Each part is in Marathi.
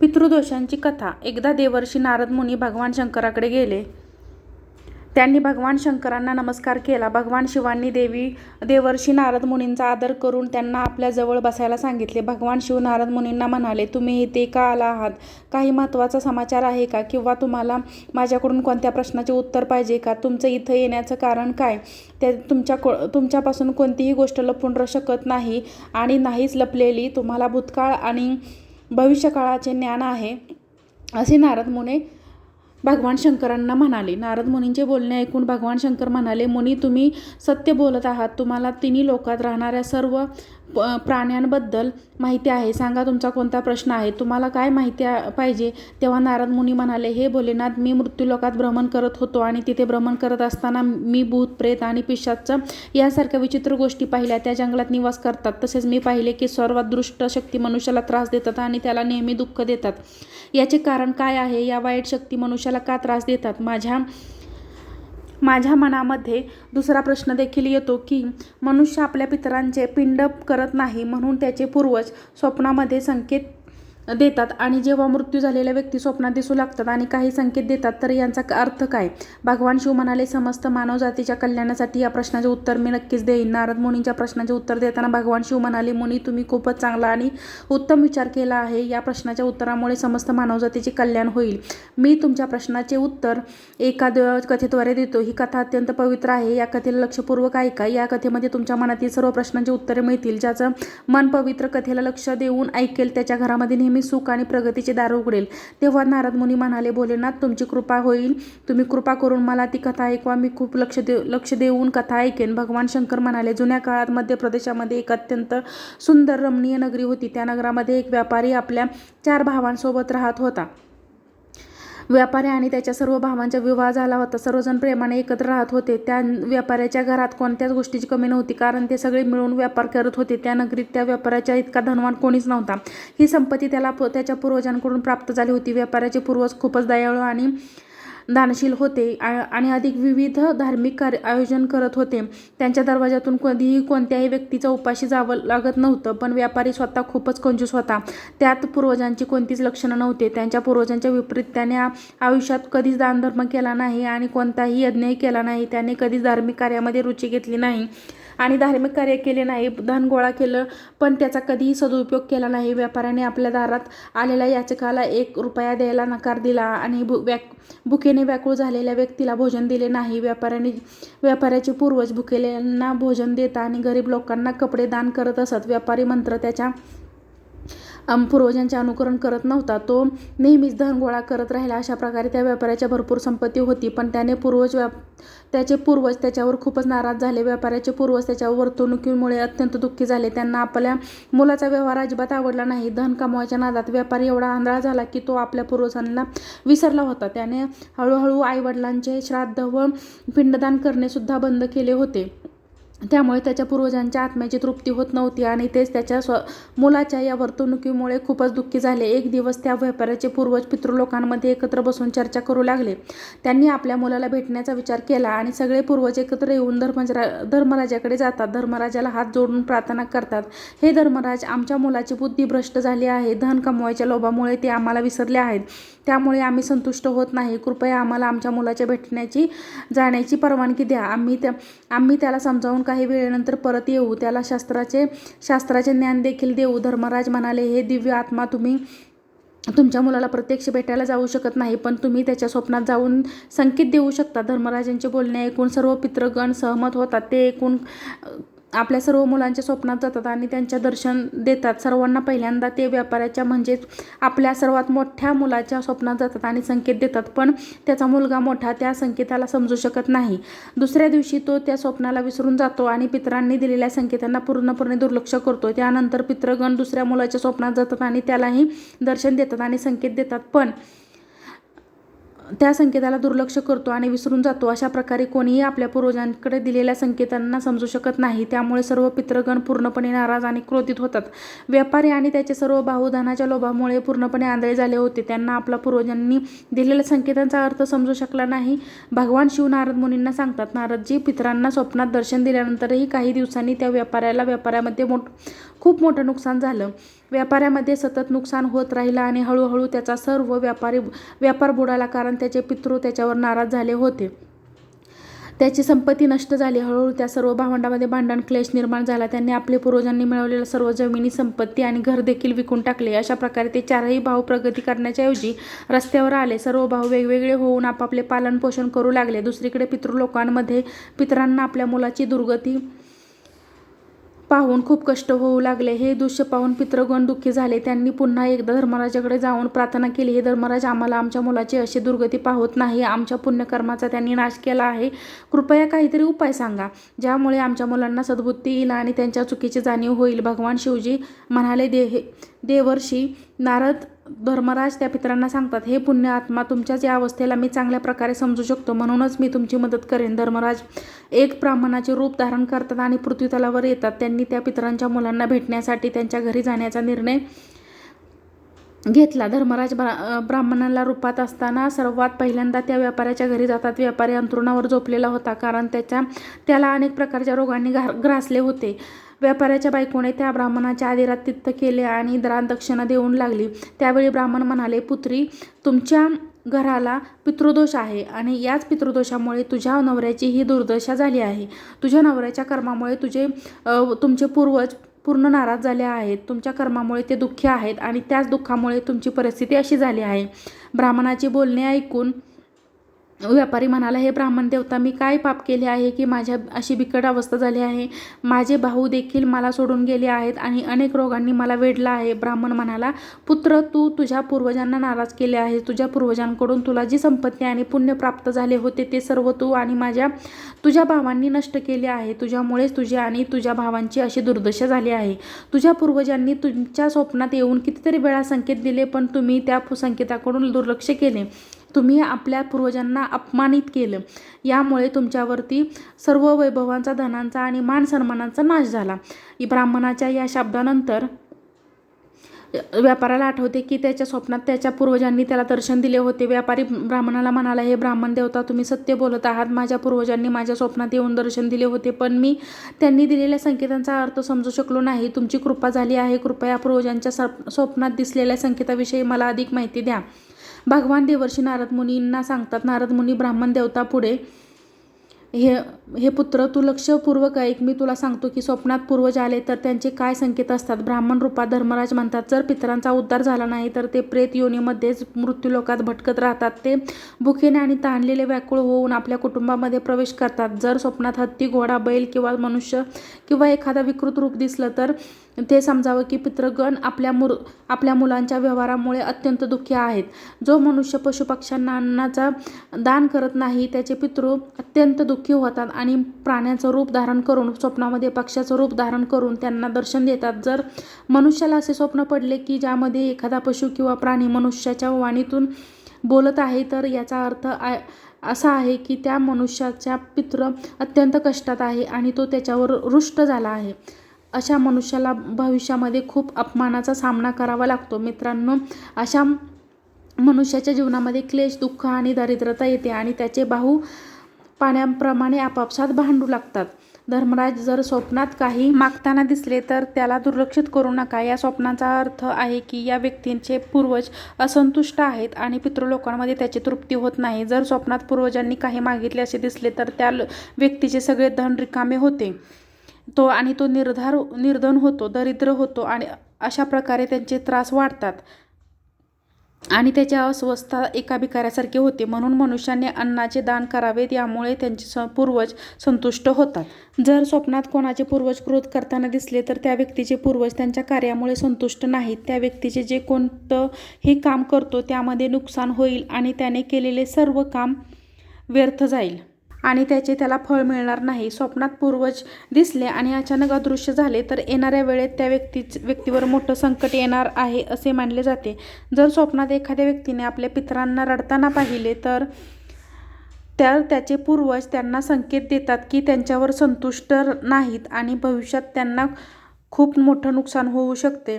पितृदोषांची कथा. एकदा देवर्षी नारद मुनी भगवान शंकराकडे गेले. त्यांनी भगवान शंकरांना नमस्कार केला. भगवान शिवांनी देवी देवर्षी नारद मुनींचा आदर करून त्यांना आपल्याजवळ बसायला सांगितले. भगवान शिव नारद मुनींना म्हणाले तुम्ही इथे का आला आहात? काही महत्त्वाचा समाचार आहे का? किंवा तुम्हाला माझ्याकडून कोणत्या प्रश्नाचे उत्तर पाहिजे का? तुमचं इथं येण्याचं कारण काय? ते तुमच्या को तुमच्यापासून कोणतीही गोष्ट लपून राहू शकत नाही आणि नाहीच लपलेली. तुम्हाला भूतकाळ आणि भविष्यकाळाचे ज्ञान आहे असे नारद मुने भगवान शंकरांना म्हणाले. नारद मुनींचे बोलणे ऐकून भगवान शंकर म्हणाले मुनी तुम्ही सत्य बोलत आहात. तुम्हाला तिन्ही लोकात राहणाऱ्या सर्व प प्राण्यांबद्दल माहिती आहे. सांगा तुमचा कोणता प्रश्न आहे? तुम्हाला काय माहिती पाहिजे? तेव्हा नारद मुनी म्हणाले हे भोलेनाथ मी मृत्यूलोकात भ्रमण करत होतो आणि तिथे भ्रमण करत असताना मी भूत प्रेत आणि पिशाचं यासारख्या विचित्र गोष्टी पाहिल्या. त्या जंगलात निवास करतात. तसेच मी पाहिले की सर्वात दृष्ट शक्ती मनुष्याला त्रास देतात आणि त्याला नेहमी दुःख देतात. याचे कारण काय आहे? या वाईट शक्ती मनुष्याला का त्रास देतात? माझ्या माझ्या मनामध्ये दुसरा प्रश्न देखील येतो की मनुष्य आपल्या पितरांचे पिंड करत नाही म्हणून त्याचे पूर्वज स्वप्नामध्ये संकेत देतात. आणि जेव्हा मृत्यू झालेल्या व्यक्ती स्वप्नात दिसू लागतात आणि काही संकेत देतात तर यांचा अर्थ काय? भगवान शिव म्हणाले समस्त मानवजातीच्या कल्याणासाठी या प्रश्नाचे उत्तर मी नक्कीच देईन. नारद मुनींच्या प्रश्नाचे उत्तर देताना भगवान शिव म्हणाले मुनी तुम्ही खूपच चांगला आणि उत्तम विचार केला आहे. या प्रश्नाच्या उत्तरामुळे समस्त मानवजातीचे कल्याण होईल. मी तुमच्या प्रश्नाचे उत्तर एका कथेद्वारे देतो. ही कथा अत्यंत पवित्र आहे. या कथेला लक्षपूर्वक ऐका. या कथेमध्ये तुमच्या मनातील सर्व प्रश्नांची उत्तरे मिळतील. ज्याचं मन पवित्र कथेला लक्ष देऊन ऐकेल त्याच्या घरामध्ये नेहमी सुख आणि प्रगतीचे दार उघडेल. तेव्हा नारद मुनी म्हणाले भोलेनाथ तुमची कृपा होईल. तुम्ही कृपा करून मला ती कथा ऐकवा. मी खूप लक्ष दे लक्ष देऊन कथा ऐकेन. भगवान शंकर म्हणाले जुन्या काळात मध्य प्रदेशामध्ये एक अत्यंत सुंदर रमणीय नगरी होती. त्या नगरामध्ये एक व्यापारी आपल्या चार भावांसोबत राहत होता. व्यापारी आणि त्याच्या सर्व भावांचा विवाह झाला होता. सर्वजण प्रेमाने एकत्र राहत होते. त्या व्यापाऱ्याच्या घरात कोणत्याच गोष्टीची कमी नव्हती कारण ते सगळे मिळून व्यापार करत होते. त्या नगरीत त्या व्यापाऱ्याच्या इतका धनवान कोणीच नव्हता. ही संपत्ती त्याला त्याच्या पूर्वजांकडून प्राप्त झाली होती. व्यापाऱ्याचे पूर्वज खूपच दयाळू आणि दानशील होते. आ- आणि अधिक विविध धार्मिक कार्य आयोजन करत होते. त्यांच्या दरवाजातून कधीही कोणत्याही व्यक्तीचा उपाशी जावं लागत नव्हतं पण व्यापारी स्वतः खूपच कंजूस होता. त्यात पूर्वजांची कोणतीच लक्षणं नव्हते. त्यांच्या पूर्वजांच्या विपरीत त्याने आयुष्यात कधीच दानधर्म केला नाही आणि कोणताही यज्ञही केला नाही. त्याने कधीच धार्मिक कार्यामध्ये रुची घेतली नाही. आणि धार्मिक कार्य केले नाही धन गोळा केलं पण त्याचा कधीही सदुपयोग केला नाही. व्यापाऱ्याने आपल्या दारात आलेल्या याचकाला एक रुपया द्यायला नकार दिला आणि भु व्याक भुकेने व्याकुळ झालेल्या व्यक्तीला भोजन दिले नाही. व्यापाऱ्याने व्यापाऱ्याचे पूर्वज भुकेल्यांना भोजन देता आणि गरीब लोकांना कपडे दान करत असत. व्यापारी मंत्र त्याच्या पूर्वजांचे अनुकरण करत नव्हता. तो नेहमीच धन गोळा करत राहिला. अशा प्रकारे त्या व्यापाऱ्याच्या भरपूर संपत्ती होती पण त्याने पूर्वज व्याप त्याचे पूर्वज त्याच्यावर खूपच नाराज झाले. व्यापाऱ्याचे पूर्वज त्याच्यावर वर्तणुकीमुळे अत्यंत दुःखी झाले. त्यांना आपल्या मुलाचा व्यवहार अजिबात आवडला नाही. धन कमवायच्या नादात व्यापारी एवढा आंधळा झाला की तो आपल्या पूर्वजांना विसरला होता. त्याने हळूहळू आईवडिलांचे श्राद्ध व पिंडदान करणे सुद्धा बंद केले होते. त्यामुळे त्याच्या पूर्वजांच्या आत्म्याची तृप्ती होत नव्हती आणि तेच त्याच्या स्व मुलाच्या या वर्तणुकीमुळे खूपच दुःखी झाले. एक दिवस त्या व्यापाऱ्याचे पूर्वज पितृलोकांमध्ये एकत्र बसून चर्चा करू लागले. त्यांनी आपल्या मुलाला भेटण्याचा विचार केला आणि सगळे पूर्वज एकत्र येऊन धर्मजरा धर्मराजाकडे जातात. धर्मराजाला हात जोडून प्रार्थना करतात. हे धर्मराज आमच्या मुलाची बुद्धी भ्रष्ट झाली आहे. धन कमवायच्या लोभामुळे ते आम्हाला विसरले आहेत. त्यामुळे आम्ही संतुष्ट होत नाही. कृपया आम्हाला आमच्या मुलाच्या भेटण्याची जाण्याची परवानगी द्या. आम्ही त्या आम्ही त्याला समजावून काही वेळेनंतर परत येऊ. त्याला शास्त्राचे शास्त्राचे ज्ञान देखील देऊ. धर्मराज म्हणाले हे दिव्य आत्मा तुम्ही तुमच्या मुलाला प्रत्यक्ष भेटायला जाऊ शकत नाही पण तुम्ही त्याच्या स्वप्नात जाऊन संकेत देऊ शकता. धर्मराजांचे बोलणे ऐकून सर्व पितृगण सहमत होतात. ते ऐकून आपल्या सर्व मुलांच्या स्वप्नात जातात आणि त्यांच्या दर्शन देतात. सर्वांना पहिल्यांदा ते व्यापाऱ्याच्या म्हणजेच आपल्या सर्वात मोठ्या मुलाच्या स्वप्नात जातात आणि संकेत देतात. पण त्याचा मुलगा मोठा त्या संकेताला समजू शकत नाही. दुसऱ्या दिवशी तो त्या स्वप्नाला विसरून जातो आणि पित्रांनी दिलेल्या संकेतांना पूर्णपणे दुर्लक्ष करतो. त्यानंतर पित्रगण दुसऱ्या मुलाच्या स्वप्नात जातात आणि त्यालाही दर्शन देतात आणि संकेत देतात. पण त्या संकेताला दुर्लक्ष करतो आणि विसरून जातो. अशा प्रकारे कोणीही आपल्या पूर्वजांकडे दिलेल्या संकेतांना समजू शकत नाही. त्यामुळे सर्व पितृगण पूर्णपणे नाराज आणि क्रोधित होतात. व्यापारी आणि त्याचे सर्व भाऊ धनाच्या लोभामुळे पूर्णपणे आंधळे झाले होते. त्यांना आपल्या पूर्वजांनी दिलेल्या संकेतांचा अर्थ समजू शकला नाही. भगवान शिव नारद मुनींना सांगतात नारदजी पितरांना स्वप्नात दर्शन दिल्यानंतरही काही दिवसांनी त्या व्यापाऱ्याला व्यापाऱ्यामध्ये मोठ खूप मोठं नुकसान झालं. व्यापाऱ्यामध्ये सतत नुकसान होत राहिलं आणि हळूहळू त्याचा सर्व व्यापारी व्यापार बुडाला कारण त्याचे पितृ त्याच्यावर नाराज झाले होते. त्याची संपत्ती नष्ट झाली. हळूहळू त्या सर्व भावंडामध्ये भांडण क्लेश निर्माण झाला. त्यांनी आपले पूर्वजांनी मिळवलेल्या सर्व जमिनी संपत्ती आणि घर देखील विकून टाकले. अशा प्रकारे ते चारही भाऊ प्रगती करण्याच्याऐवजी रस्त्यावर आले. सर्व भाऊ वेगवेगळे होऊन आपापले पालन पोषण करू लागले. दुसरीकडे पितृ लोकांमध्ये पितरांना आपल्या मुलाची दुर्गती पाहून खूप कष्ट होऊ लागले. हे दृश्य पाहून पितृगण दुःखी झाले. त्यांनी पुन्हा एकदा धर्मराजाकडे जाऊन प्रार्थना केली. हे धर्मराज आम्हाला आमच्या मुलाची अशी दुर्गती पाहत नाही. आमच्या पुण्यकर्माचा त्यांनी नाश केला आहे. कृपया काहीतरी उपाय सांगा ज्यामुळे आमच्या मुलांना सद्बुद्धी येईल आणि त्यांच्या चुकीची जाणीव होईल. भगवान शिवजी म्हणाले दे हे देवर्षी नारद धर्मराज त्या पितरांना सांगतात हे पुण्य आत्मा तुमच्याच या अवस्थेला मी चांगल्या प्रकारे समजू शकतो. म्हणूनच मी तुमची मदत करेन. धर्मराज एक ब्राह्मणाचे रूप धारण करतात आणि पृथ्वीतलावर येतात. त्यांनी त्या पित्रांच्या मुलांना भेटण्यासाठी त्यांच्या घरी जाण्याचा निर्णय घेतला. धर्मराज ब्रा ब्राह्मणाला रूपात असताना सर्वात पहिल्यांदा त्या व्यापाऱ्याच्या घरी जातात. व्यापारी अंतरुणावर झोपलेला होता कारण त्याच्या त्याला अनेक प्रकारच्या रोगांनी घा ग्रासले होते. व्यापाऱ्याच्या बायकोने त्या ब्राह्मणाच्या आदिरात तित्त केले आणि दान दक्षिणा देऊन लागली. त्यावेळी ब्राह्मण म्हणाले पुत्री तुमच्या घराला पितृदोष आहे आणि याच पितृदोषामुळे तुझ्या नवऱ्याची ही दुर्दशा झाली आहे. तुझ्या नवऱ्याच्या कर्मामुळे तुझे तुमचे पूर्वज पूर्ण नाराज झाले आहेत. तुमच्या कर्मामुळे ते दुःखी आहेत आणि त्याच दुःखामुळे तुमची परिस्थिती अशी झाली आहे. ब्राह्मणाची बोलणे ऐकून व्यापारी म्हणाला हे ब्राह्मण देवता मी काय पाप केले आहे की माझ्या अशी बिकट अवस्था झाली आहे? माझे भाऊ देखील मला सोडून गेले आहेत आणि अनेक रोगांनी मला वेढला आहे. ब्राह्मण म्हणाला पुत्र तू तुझ्या पूर्वजांना नाराज केले आहे तुझ्या पूर्वजांकडून तुला जी संपत्ती आणि पुण्य प्राप्त झाले होते ते सर्व तू आणि माझ्या तुझ्या भावांनी नष्ट केले आहे. तुझ्यामुळेच तुझी आणि तुझ्या भावांची अशी दुर्दशा झाली आहे. तुझ्या पूर्वजांनी तुमच्या स्वप्नात येऊन कितीतरी वेळा संकेत दिले पण तुम्ही त्या संकेताकडून दुर्लक्ष केले. तुम्ही आपल्या पूर्वजांना अपमानित केलं. यामुळे तुमच्यावरती सर्व वैभवांचा धनांचा आणि मान सन्मानांचा नाश झाला. ब्राह्मणाच्या या शब्दानंतर व्यापाराला आठवते की त्याच्या स्वप्नात त्याच्या पूर्वजांनी त्याला दर्शन दिले होते. व्यापारी ब्राह्मणाला म्हणाला हे ब्राह्मण देवता तुम्ही सत्य बोलत आहात. माझ्या पूर्वजांनी माझ्या स्वप्नात येऊन दर्शन दिले होते पण मी त्यांनी दिलेल्या संकेतांचा अर्थ समजू शकलो नाही. तुमची कृपा झाली आहे. कृपया पूर्वजांच्या स्वप्नात दिसलेल्या संकेताविषयी मला अधिक माहिती द्या. भगवान देवर्षी नारद मुनींना सांगतात नारद मुनी ब्राह्मण देवता पुढे हे हे पुत्र तू लक्षपूर्वक ऐक मी तुला सांगतो की स्वप्नात पूर्वज आले तर त्यांचे काय संकेत असतात? ब्राह्मण रूपात धर्मराज म्हणतात जर पितरांचा उद्धार झाला नाही तर ते प्रेत योनीमध्येच मृत्यूलोकात भटकत राहतात. ते भुकेने आणि ताणलेले व्याकुळ होऊन आपल्या कुटुंबामध्ये प्रवेश करतात. जर स्वप्नात हत्ती घोडा बैल किंवा मनुष्य किंवा एखादा विकृत रूप दिसलं तर ते समजावं की पितृगण आपल्या मुर आपल्या मुलांच्या व्यवहारामुळे अत्यंत दुःखी आहेत. जो मनुष्य पशुपक्ष्यांना अन्नाचा दान करत नाही त्याचे पितृ अत्यंत दुःखी होतात आणि प्राण्याचं रूप धारण करून स्वप्नामध्ये पक्ष्याचं रूप धारण करून त्यांना दर्शन देतात. जर मनुष्याला असे स्वप्न पडले की ज्यामध्ये एखादा पशु किंवा प्राणी मनुष्याच्या वाणीतून बोलत आहे तर याचा अर्थ आ असा आहे की त्या मनुष्याच्या पितृ अत्यंत कष्टात आहे आणि तो त्याच्यावर रुष्ट झाला आहे. अशा मनुष्याला भविष्यामध्ये खूप अपमानाचा सामना करावा लागतो. मित्रांनो अशा मनुष्याच्या जीवनामध्ये क्लेश दुःख आणि दारिद्रता येते आणि त्याचे भाऊ पाण्याप्रमाणे आपापसात भांडू लागतात. धर्मराज जर स्वप्नात काही मागताना दिसले तर त्याला दुर्लक्षित करू नका. या स्वप्नाचा अर्थ आहे की या व्यक्तींचे पूर्वज असंतुष्ट आहेत आणि पितृलोकांमध्ये त्याची तृप्ती होत नाही. जर स्वप्नात पूर्वजांनी काही मागितले असे दिसले तर त्या व्यक्तीचे सगळे धन रिकामे होते. तो आणि तो निर्धार निर्धन होतो दरिद्र होतो आणि अशा प्रकारे त्यांचे त्रास वाढतात. आणि त्याच्या अस्वस्था एका भिकाऱ्यासारखी होते. म्हणून मनुष्याने अन्नाचे दान करावेत यामुळे त्यांचे स पूर्वज संतुष्ट होतात. जर स्वप्नात कोणाचे पूर्वज क्रोध करताना दिसले तर त्या व्यक्तीचे पूर्वज त्यांच्या कार्यामुळे संतुष्ट नाहीत. त्या व्यक्तीचे जे कोणतंही काम करतो त्यामध्ये नुकसान होईल आणि त्याने केलेले सर्व काम व्यर्थ जाईल. आणि त्याचे त्याला फळ मिळणार नाही. स्वप्नात पूर्वज दिसले आणि अचानक अदृश्य झाले तर येणाऱ्या वेळेत त्या व्यक्ती व्यक्तीवर मोठं संकट येणार आहे असे मानले जाते. जर स्वप्नात एखाद्या व्यक्तीने आपल्या पितरांना रडताना पाहिले तर तर त्याचे पूर्वज त्यांना संकेत देतात की त्यांच्यावर संतुष्ट नाहीत आणि भविष्यात त्यांना खूप मोठं नुकसान होऊ शकते.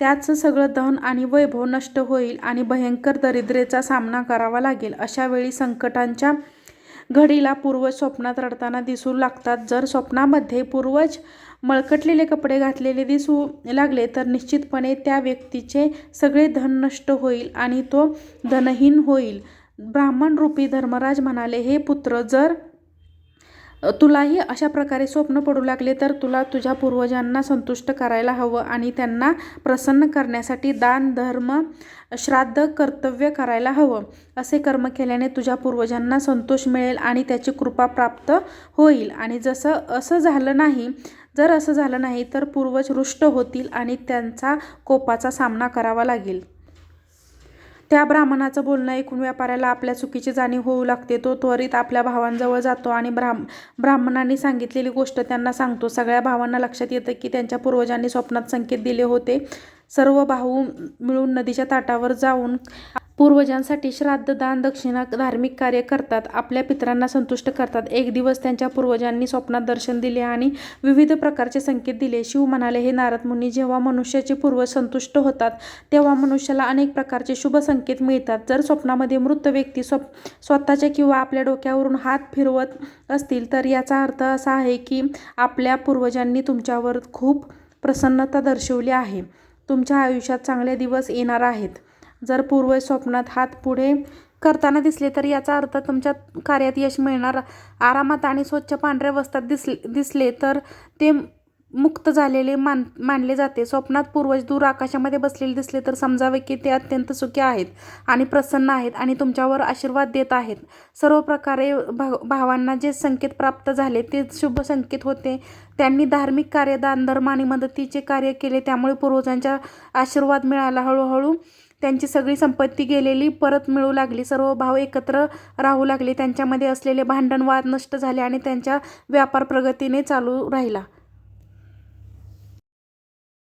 त्याचं सगळं धन आणि वैभव नष्ट होईल आणि भयंकर दरिद्रेचा सामना करावा लागेल. अशा वेळी संकटांच्या घडीला पूर्वज स्वप्नात रडताना दिसू लागतात. जर स्वप्नामध्ये पूर्वज मळकटलेले कपडे घातलेले दिसू लागले तर निश्चितपणे त्या व्यक्तीचे सगळे धन नष्ट होईल आणि तो धनहीन होईल. ब्राह्मण रूपी धर्मराज म्हणाले हे पुत्र जर तुलाही अशा प्रकारे स्वप्न पडू लागले तर तुला तुझ्या पूर्वजांना संतुष्ट करायला हवं आणि त्यांना प्रसन्न करण्यासाठी दान धर्म श्राद्ध कर्तव्य करायला हवं. असे कर्म केल्याने तुझ्या पूर्वजांना संतोष मिळेल आणि त्याची कृपा प्राप्त होईल. आणि जसं असं झालं नाही जर असं झालं नाही तर पूर्वज रुष्ट होतील आणि त्यांचा कोपाचा सामना करावा लागेल. त्या ब्राह्मणाचं बोलणं ऐकून व्यापाऱ्याला आपल्या चुकीची जाणीव होऊ लागते तो त्वरित आपल्या भावांजवळ जातो आणि ब्राह्म ब्राह्मणांनी सांगितलेली गोष्ट त्यांना सांगतो. सगळ्या भावांना लक्षात येतं की त्यांच्या पूर्वजांनी स्वप्नात संकेत दिले होते. सर्व भाऊ मिळून नदीच्या ताटावर जाऊन पूर्वजांसाठी श्राद्ध दान दक्षिणा धार्मिक कार्य करतात. आपल्या पितरांना संतुष्ट करतात. एक दिवस त्यांच्या पूर्वजांनी स्वप्नात दर्शन दिले आणि विविध प्रकारचे संकेत दिले. शिव म्हणाले हे नारद मुनी जेव्हा मनुष्याचे पूर्वज संतुष्ट होतात तेव्हा मनुष्याला अनेक प्रकारचे शुभ संकेत मिळतात. जर स्वप्नामध्ये मृत व्यक्ती स्व स्वतःच्या किंवा आपल्या डोक्यावरून हात फिरवत असतील तर याचा अर्थ असा आहे की आपल्या पूर्वजांनी तुमच्यावर खूप प्रसन्नता दर्शवली आहे. तुमच्या आयुष्यात चांगले दिवस येणार आहेत. जर पूर्वज स्वप्नात हात पुढे करताना दिसले तर याचा अर्थ तुमच्या कार्यात यश मिळणार. आरामात आणि स्वच्छ पांढऱ्या वस्त्रात दिसले दिसले तर ते मुक्त झालेले मान मानले जाते. स्वप्नात पूर्वज दूर आकाशामध्ये बसलेले दिसले तर समजावे की ते अत्यंत सुखी आहेत आणि प्रसन्न आहेत आणि तुमच्यावर आशीर्वाद देत आहेत. सर्व प्रकारे भाव भावांना जे संकेत प्राप्त झाले ते शुभ संकेत होते. त्यांनी धार्मिक कार्य दानधर्म आणि मदतीचे कार्य केले त्यामुळे पूर्वजांचा आशीर्वाद मिळाला. हळूहळू त्यांची सगळी संपत्ती गेलेली परत मिळू लागली सर्व भाव एकत्र राहू लागले त्यांच्यामध्ये असलेले भांडण वाद नष्ट झाले आणि त्यांच्या व्यापार प्रगतीने चालू राहिला.